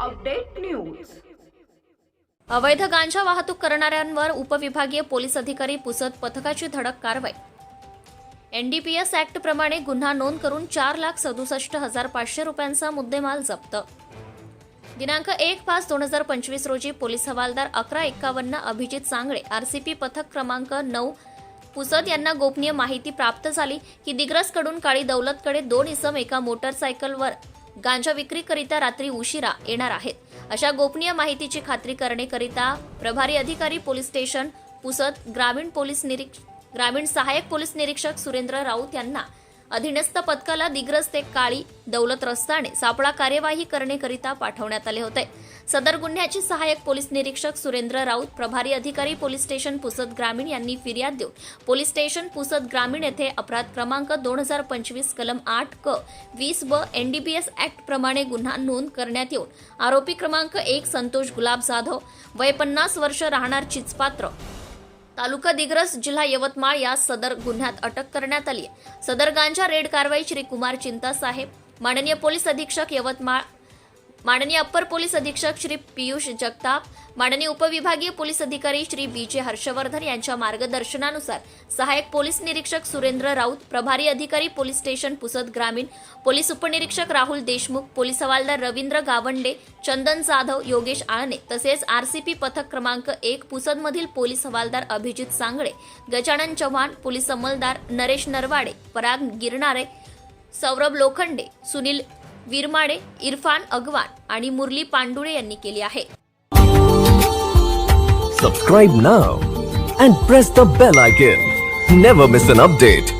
Update news. अवैध गांजा वाहतूक करणाऱ्यांवर उपविभागीय पोलीस अधिकारी पुसत पथकाची धडक कारवाई. एनडीपीएस ऍक्ट प्रमाणे गुन्हा नोंद करून चार लाख सदुसष्ट हजार पाचशे रुपयांचा मुद्देमाल जप्त. दिनांक एक पाच दोन हजार पंचवीस रोजी पोलीस हवालदार अकरा एक्कावन्न अभिजित सांगळे आरसीपी पथक क्रमांक नऊ पुसद यांना गोपनीय माहिती प्राप्त झाली की दिग्रसकडून काळी दौलतकडे दोन इसम एका मोटरसायकलवर गांजा विक्रीकरिता रात्री उशिरा येणार आहेत. अशा गोपनीय माहितीची खात्री करण्याकरिता प्रभारी अधिकारी पोलीस स्टेशन पुसद ग्रामीण पोलीस निरीक्ष ग्रामीण सहाय्यक पोलीस निरीक्षक सुरेंद्र राऊत यांना अधीनस्थ पथकाला दिग्रस ते काळी दौलत रस्ताने सापळा कार्यवाही करणेकरिता पाठवण्यात आले होते. सदर गुन्ह्याचे सहाय्यक पोलीस निरीक्षक सुरेंद्र राऊत प्रभारी अधिकारी पोलीस स्टेशन पुसद ग्रामीण यांनी फिर्याद देऊन पोलीस स्टेशन पुसद ग्रामीण येथे अपराध क्रमांक दोन हजार पंचवीस कलम आठ क वीस ब एनडीबीएस ऍक्ट प्रमाणे गुन्हा नोंद करण्यात येऊन आरोपी क्रमांक एक संतोष गुलाब जाधव वय पन्नास वर्ष राहणार चिचपात्र तालुका दिग्रस जिल्हा यवतमाळ या सदर गुन्ह्यात अटक करण्यात आली आहे. सदर गांजा रेड कारवाई श्री कुमार चिंता साहेब माननीय पोलीस अधीक्षक यवतमाळ माननीय अप्पर पोलीस अधीक्षक श्री पियुष जगताप माननीय उपविभागीय पोलीस अधिकारी श्री बी जे हर्षवर्धन यांच्या मार्गदर्शनानुसार सहाय्यक पोलीस निरीक्षक सुरेंद्र राऊत प्रभारी अधिकारी पोलीस स्टेशन पुसद ग्रामीण पोलीस उपनिरीक्षक राहुल देशमुख पोलीस हवालदार रवींद्र गावंडे चंदन जाधव योगेश आळणे तसेच आरसीपी पथक क्रमांक एक पुसदमधील पोलीस हवालदार अभिजित सांगळे गजानन चव्हाण पोलीस अंमलदार नरेश नरवाडे पराग गिरणारे सौरभ लोखंडे सुनील विरमाडे इरफान अगवान आणि मुरली पांडुळे यांनी केली आहे. सबस्क्राईब ना and press the bell icon never miss an update